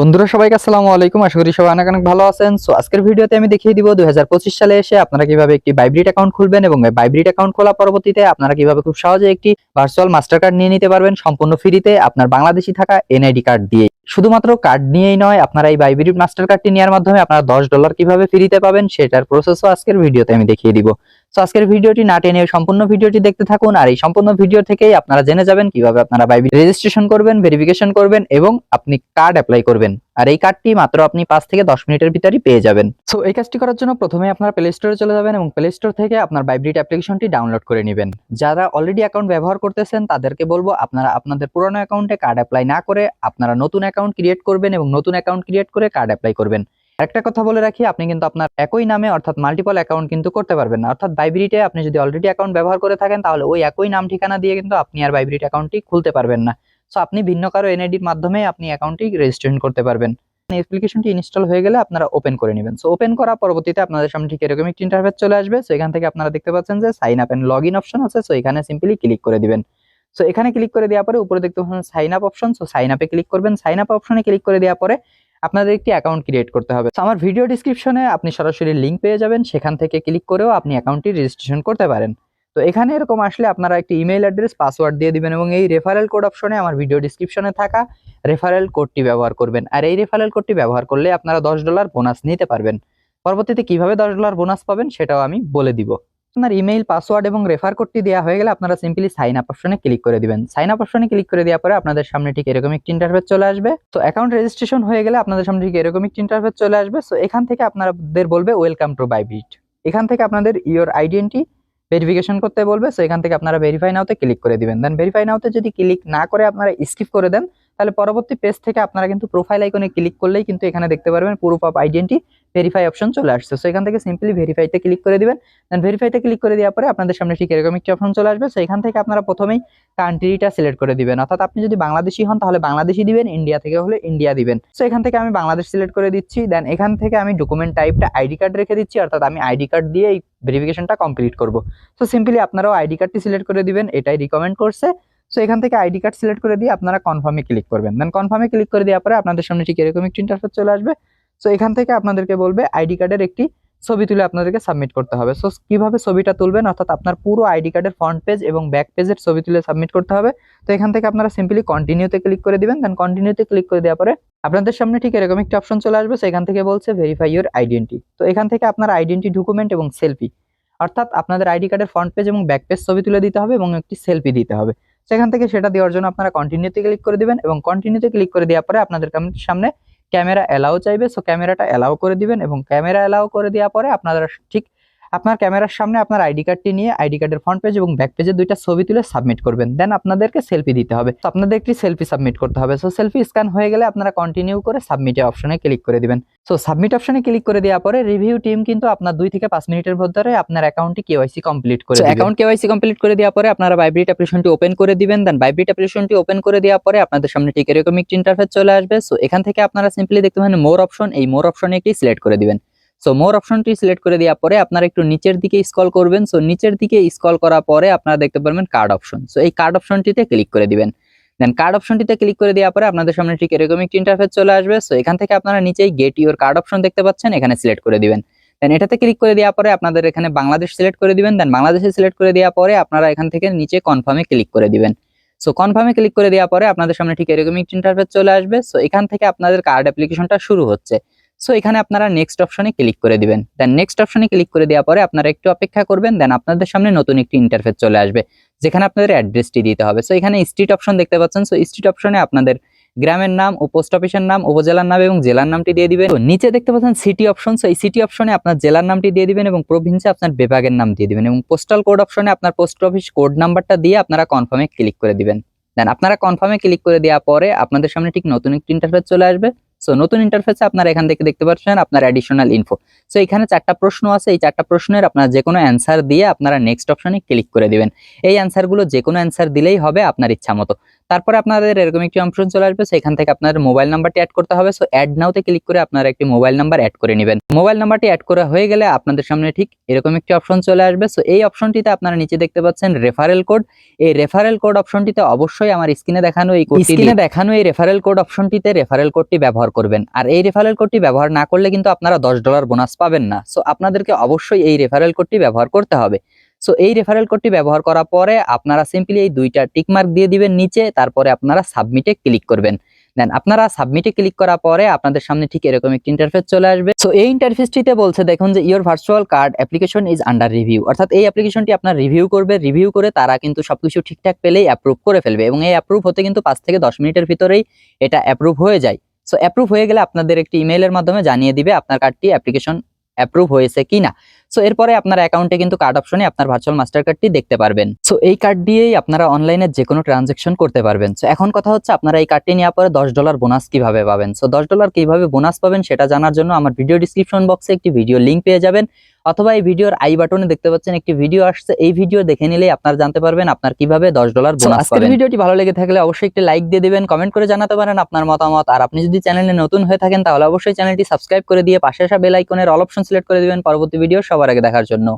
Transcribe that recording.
বন্ধুরা, সবাইকে আসসালামু আলাইকুম। আশা করি সবাই অনেক অনেক ভালো আছেন। সো আজকের ভিডিওতে আমি দেখিয়ে দিব দু হাজার পঁচিশ সালে এসে আপনারা কীভাবে একটি বাইব্রিড অ্যাকাউন্ট খুলবেন এবং বাইব্রিড অ্যাকাউন্ট খোলা পরবর্তীতে আপনারা কীভাবে খুব সহজে একটি ভার্চুয়াল মাস্টার কার্ড নিয়ে নিতে পারবেন সম্পূর্ণ ফ্রিতে আপনার বাংলাদেশি থাকা এনআইডি কার্ড দিয়ে। শুধুমাত্র কার্ড নিয়েই নয়, আপনারা এই বাইবেরি মাস্টার কার্ডটি নেওয়ার মাধ্যমে আপনারা দশ ডলার কীভাবে ফ্রিতে পাবেন সেটার প্রসেসও আজকের ভিডিওতে আমি দেখিয়ে দিব। সো আজকের ভিডিওটি না টেনে সম্পূর্ণ ভিডিওটি দেখতে থাকুন আর এই সম্পূর্ণ ভিডিও থেকেই আপনারা জেনে যাবেন কীভাবে আপনারা বাইবি রেজিস্ট্রেশন করবেন ভেরিফিকেশন করবেন এবং আপনি কার্ড অ্যাপ্লাই করবেন। আর এই কার্ডটি মাত্র আপনি পাঁচ থেকে দশ মিনিটের ভিতরেই পেয়ে যাবেন। সো এই কাজটি করার জন্য প্রথমে আপনার প্লে স্টোরে চলে যাবেন এবং প্লে স্টোর থেকে আপনার বাইব্রিট অ্যাপ্লিকেশনটি ডাউনলোড করে নেবেন। যারা অলরেডি অ্যাকাউন্ট ব্যবহার করতেছেন, তাদেরকে বলব আপনারা আপনাদের পুরনো অ্যাকাউন্টে কার্ড অ্যাপ্লাই না করে আপনারা নতুন অ্যাকাউন্ট ক্রিয়েট করবেন এবং নতুন অ্যাকাউন্ট ক্রিয়েট করে কার্ড অ্যাপ্লাই করবেন। একটা কথা বলে রাখি, আপনি কিন্তু আপনার একই নামে অর্থাৎ মাল্টিপল অ্যাকাউন্ট কিন্তু করতে পারবেন না। অর্থাৎ বাইব্রিটে আপনি যদি অলরেডি অ্যাকাউন্ট ব্যবহার করে থাকেন, তাহলে ওই একই নাম ঠিকানা দিয়ে কিন্তু আপনি আর বাইব্রিট অ্যাকাউন্টটি খুলতে পারবেন না। সো আপনি ভিন্ন কারও এনআইডির মাধ্যমে আপনি অ্যাকাউন্টটি রেজিস্ট্রেশন করতে পারবেন। অ্যাপ্লিকেশনটি ইনস্টল হয়ে গেলে আপনারা ওপেন করে নেবেন। সো ওপেন করা পরবর্তীতে আপনাদের সামনে ঠিক এরকম একটি ইন্টারফেস চলে আসবে। সো এখান থেকে আপনারা দেখতে পাচ্ছেন যে sign up and log in option আছে। সো এখানে সিম্পলি ক্লিক করে দিবেন। সো এখানে ক্লিক করে দেওয়ার পরে উপরে দেখতে পাচ্ছেন sign up option so sign আপে ক্লিক করবেন। সাইন আপ অপশনে ক্লিক করে দেওয়ার পরে আপনাদের একটি অ্যাকাউন্ট ক্রিয়েট করতে হবে। So, আমার ভিডিও ডিসক্রিপশনে আপনি সরাসরি লিংক পেয়ে যাবেন। সেখান থেকে ক্লিক করেও আপনি অ্যাকাউন্টটি রেজিস্ট্রেশন করতে পারেন। তো এখানে এরকম আসলে আপনারা একটি ইমেল অ্যাড্রেস পাসওয়ার্ড দিয়ে দিবেন এবং এই রেফারেল কোড অপশনে আমার ভিডিও ডিসক্রিপশনে থাকা রেফারেল কোডটি ব্যবহার করবেন। আর এই রেফারেল কোডটি ব্যবহার করলে আপনারা দশ ডলার বোনাস নিতে পারবেন। পরবর্তীতে কীভাবে দশ ডলার বোনাস পাবেন সেটাও আমি বলে দিব। আপনার ইমেইল পাসওয়ার্ড এবং রেফার কোডটি দেওয়া হয়ে গেলে আপনারা সিম্পলি সাইন আপ অপশনে ক্লিক করে দিবেন। সাইন আপ অপশনে ক্লিক করে দেওয়ার পরে আপনাদের সামনে ঠিক এরকম একটি ইন্টারফেস চলে আসবে। তো অ্যাকাউন্ট রেজিস্ট্রেশন হয়ে গেলে আপনাদের সামনে ঠিক এরকম একটি ইন্টারফেস চলে আসবে। সো এখান থেকে আপনাদের বলবে ওয়েলকাম টু বাইবিট এখান থেকে আপনাদের ইওর আইডেন্টি ভেরিফিকেশন করতে বলবে সো এখান থেকে আপনারা ভেরিফাই নাওতে ক্লিক করে দিবেন। দেন ভেরিফাই নাওতে যদি ক্লিক না করে আপনারা স্কিপ করে দেন, তাহলে পরবর্তী পেজ থেকে আপনারা কিন্তু প্রোফাইল আইকনে ক্লিক করলেই কিন্তু এখানে দেখতে পারবেন proof of identity verify option চলে আসছে। সো এখান থেকে সিম্পলি ভেরিফাইতে ক্লিক করে দিবেন। দেন ভেরিফাইতে ক্লিক করে দেওয়ার পরে আপনাদের সামনে ঠিক এরকম একটি অপশন চলে আসবে। সো এখান থেকে আপনারা প্রথমেই কান্ট্রিটা সিলেক্ট করে দিবেন। অর্থাৎ আপনি যদি বাংলাদেশি হন, তাহলে বাংলাদেশি দিবেন ইন্ডিয়া থেকে হলে ইন্ডিয়া দিবেন। সো এখান থেকে আমি বাংলাদেশ সিলেক্ট করে দিচ্ছি। দেন এখান থেকে আমি ডকুমেন্ট টাইপটা আইডি কার্ড রেখে দিচ্ছি। অর্থাৎ আমি আইডি কার্ড দিয়ে এই ভেরিফিকেশনটা কমপ্লিট করব। সো সিম্পলি আপনারাও আইডি কার্ডটি সিলেক্ট করে দিবেন। এটাই রিকমেন্ড করছে। সো এখান থেকে আইডি কার্ড সিলেক্ট করে দিয়ে আপনারা কনফার্মে ক্লিক করবেন। দেন কনফার্মে ক্লিক করে দেওয়ার পরে আপনাদের সামনে ঠিক এরকম একটি ইন্টারফেস চলে আসবে। সো এখান থেকে আপনাদেরকে বলবে আইডি কার্ডের একটি ছবি তুলে আপনাদেরকে সাবমিট করতে হবে। সো কীভাবে ছবিটা তুলবেন? অর্থাৎ আপনার পুরো আইডি কার্ডের ফ্রন্ট পেজ এবং ব্যাক পেজের ছবি তুলে সাবমিট করতে হবে। তো, এখান থেকে আপনারা সিম্পলি কন্টিনিউতে ক্লিক করে দিবেন। দেন কন্টিনিউতে ক্লিক করে দেওয়ার পরে আপনাদের সামনে ঠিক এরকম একটি অপশন চলে আসবে। সেখান থেকে বলছে ভেরিফাই ইউর আইডেন্টি তো, এখান থেকে আপনার আইডেন্টি ডকুমেন্ট এবং সেলফি অর্থাৎ আপনাদের আইডি কার্ডের ফ্রন্ট পেজ এবং ব্যাক পেজ ছবি তুলে দিতে হবে এবং একটি সেলফি দিতে হবে। সেখান থেকে সেটা দেওয়ার জন্য আপনারা কন্টিনিউতে ক্লিক করে দিবেন এবং কন্টিনিউতে ক্লিক করে দেওয়ার পরে আপনাদের সামনে ক্যামেরা অ্যালাও চাইবে সো ক্যামেরাটা অ্যালাও করে দিবেন এবং ক্যামেরা অ্যালাও করে দেওয়ার পরে আপনারা ঠিক আপনার ক্যামেরার সামনে আপনার আইডি কার্ডটি নিয়ে আইডি কার্ডের ফ্রন্ট পেজ এবং ব্যাক পেজে দুইটা ছবি তুলে সাবমিট করবেন। দেন আপনাদেরকে সেলফি দিতে হবে। তো আপনাদের একটি সেলফি সাবমিট করতে হবে। সো সেলফি স্ক্যান হয়ে গেলে আপনারা কন্টিনিউ করে সাবমিটে অপশনে ক্লিক করে দিবেন। সো সাবমিট অপশনে ক্লিক করে দেওয়ার পরে রিভিউ টিম কিন্তু আপনার দুই থেকে পাঁচ মিনিটের মধ্যে আপনার অ্যাকাউন্টটি কেওয়াইসি কমপ্লিট করে অ্যাকাউন্ট কেওয়াইসি কমপ্লিট করে দেওয়ার পরে আপনারা বাইব্রিট অ্যাপ্লিকেশনটি ওপেন করে দিবেন। দেন বাইব্রিট অ্যাপ্লিকেশনটি ওপেন করে দেওয়ার পরে আপনাদের সামনে ঠিক এরকম একটি ইন্টারফেস চলে আসবে। সো এখান থেকে আপনারা সিম্পলি দেখতে পাবেন মোর অপশন এই মোর অপশনে একটি সিলেক্ট করে দিবেন। সো মোর অপশনটি সিলেক্ট করে দেওয়ার পরে আপনারা একটু নিচের দিকে স্ক্রল করবেন। সো নিচের দিকে স্ক্রল করার পরে আপনারা দেখতে পারবেন কার্ড অপশন সো এই কার্ড অপশনটিতে ক্লিক করে দিবেন। দেন কার্ড অপশনটিতে ক্লিক করে দেওয়ার পরে আপনাদের সামনে ঠিক এরকম একটি ইন্টারফেস চলে আসবে। সো এখান থেকে আপনারা নিচেই গেট ইউর কার্ড অপশন দেখতে পাচ্ছেন, এখানে সিলেক্ট করে দিবেন। দেন এটাতে ক্লিক করে দেওয়ার পরে আপনাদের এখানে বাংলাদেশ সিলেক্ট করে দিবেন। দেন বাংলাদেশে সিলেক্ট করে দেওয়ার পরে আপনারা এখান থেকে নিচে কনফার্মে ক্লিক করে দিবেন। সো কনফার্মে ক্লিক করে দেওয়ার পরে আপনাদের সামনে ঠিক এরকম একটি ইন্টারফেস চলে আসবে। সো এখান থেকে আপনাদের কার্ড অ্যাপ্লিকেশনটা শুরু হচ্ছে। সো এখানে আপনারা নেক্সট অপশনে ক্লিক করে দিবেন। দেন নেক্সট অপশনে ক্লিক করে দেওয়ার পরে আপনারা একটু অপেক্ষা করবেন দেন আপনাদের সামনে নতুন একটি ইন্টারফেস চলে আসবে, যেখানে আপনাদের অ্যাড্রেসটি দিতে হবে। সো এখানে স্ট্রিট অপশন দেখতে পাচ্ছেন। সো স্ট্রিট অপশনে আপনাদের গ্রামের নাম ও পোস্ট অফিসের নাম, উপজেলার নাম এবং জেলার নামটি দিয়ে দিবেন। তো নিচে দেখতে পাচ্ছেন সিটি অপশন সো এই সিটি অপশনে আপনার জেলার নামটি দিয়ে দিবেন এবং প্রভিন্সে আপনার বিভাগের নাম দিয়ে দিবেন এবং পোস্টাল কোড অপশনে আপনার পোস্ট অফিস কোড নাম্বারটা দিয়ে আপনারা কনফার্মে ক্লিক করে দিবেন। দেন আপনারা কনফার্মে ক্লিক করে দেওয়ার পরে আপনাদের সামনে ঠিক নতুন একটি ইন্টারফেস চলে আসবে। সো নতুন ইন্টারফেসে আপনারা এখান থেকে দেখতে পাচ্ছেন আপনার অ্যাডিশনাল ইনফো সো এখানে চারটা প্রশ্ন আছে। এই চারটা প্রশ্নের আপনার যে কোনো অ্যান্সার দিয়ে আপনারা নেক্সট অপশনে ক্লিক করে দিবেন। এই অ্যান্সারগুলো যে কোনো অ্যান্সার দিলেই হবে আপনার ইচ্ছা মতো তারপরে আপনাদের এরকম একটি অপশন চলে আসবে সেখান থেকে আপনাদের মোবাইল নাম্বারটি অ্যাড করতে হবে। সো অ্যাড নাওতে ক্লিক করে আপনারা একটি মোবাইল নাম্বার অ্যাড করে নেবেন। মোবাইল নাম্বারটি অ্যাড করা হয়ে গেলে আপনাদের সামনে ঠিক এরকম একটি অপশন চলে আসবে। সো এই অপশনটিতে আপনারা নিচে দেখতে পাচ্ছেন রেফারেল কোড এই রেফারেল কোড অপশনটিতে অবশ্যই আমার স্ক্রিনে দেখানো এই স্ক্রিনে দেখানো এই রেফারেল কোড অপশনটিতে রেফারেল কোডটি ব্যবহার করবেন। আর এই রেফারেল কোডটি ব্যবহার না করলে কিন্তু আপনারা দশ ডলার বোনাস পাবেন না। সো আপনাদেরকে অবশ্যই এই রেফারেল কোডটি ব্যবহার করতে হবে। সো এই রেফারেল কোডটি ব্যবহার করার পরে আপনারা সিম্পলি এই দুইটা টিক মার্ক দিয়ে দিবেন নিচে, তারপরে আপনারা সাবমিটে ক্লিক করবেন। দেন আপনারা সাবমিটে ক্লিক করার পরে আপনাদের সামনে ঠিক এরকম একটি ইন্টারফেস চলে আসবে। সো এই ইন্টারফেসটিতে বলছে, দেখুন যে your virtual card application is under review অর্থাৎ এই অ্যাপ্লিকেশনটি আপনার রিভিউ করবে। রিভিউ করে তারা কিন্তু সবকিছু ঠিকঠাক পেলেই অ্যাপ্রুভ করে ফেলবে এবং এই অ্যাপ্রুভ হতে কিন্তু পাঁচ থেকে দশ মিনিটের ভিতরেই এটা অ্যাপ্রুভ হয়ে যায়। সো অ্যাপ্রুভ হয়ে গেলে আপনাদের একটি ইমেইলের মাধ্যমে জানিয়ে দিবে আপনার কার্ডটি অ্যাপ্লিকেশন অ্যাপ্রুভ হয়েছে কিনা? সো এরপরে আপনার অ্যাকাউন্টে কিন্তু কার্ড অপশনে আপনার ভার্চুয়াল মাস্টার কার্ডটি দেখতে পারবেন। সো এই কার্ড দিয়েই আপনারা অনলাইনে যে কোনো ট্রানজেকশন করতে পারবেন। সো এখন কথা হচ্ছে আপনারা এই কার্ডটি নেওয়ার পরে দশ ডলার বোনাস কীভাবে পাবেন? সো দশ ডলার কীভাবে বোনাস পাবেন সেটা জানার জন্য আমার ভিডিও ডিসক্রিপশন বক্সে একটি ভিডিও লিঙ্ক পেয়ে যাবেন। অথবা এই ভিডিওর আই বাটনে দেখতে পাচ্ছেন একটি ভিডিও আসছে। এই ভিডিও দেখে নিলেই আপনারা জানতে পারবেন আপনার কীভাবে দশ ডলার বোনাস পাবেন ভিডিওটি ভালো লেগে থাকলে অবশ্যই একটি লাইক দিয়ে দিবেন কমেন্ট করে জানাতে পারেন আপনার মতামত। আর আপনি যদি চ্যানেলে নতুন হয়ে থাকেন তাহলে অবশ্যই চ্যানেলটি সাবস্ক্রাইব করে দিয়ে পাশে আসা বেল আইকনের অল অপশন সিলেক্ট করে দিবেন। পরবর্তী ভিডিও সবার আগে দেখার জন্য।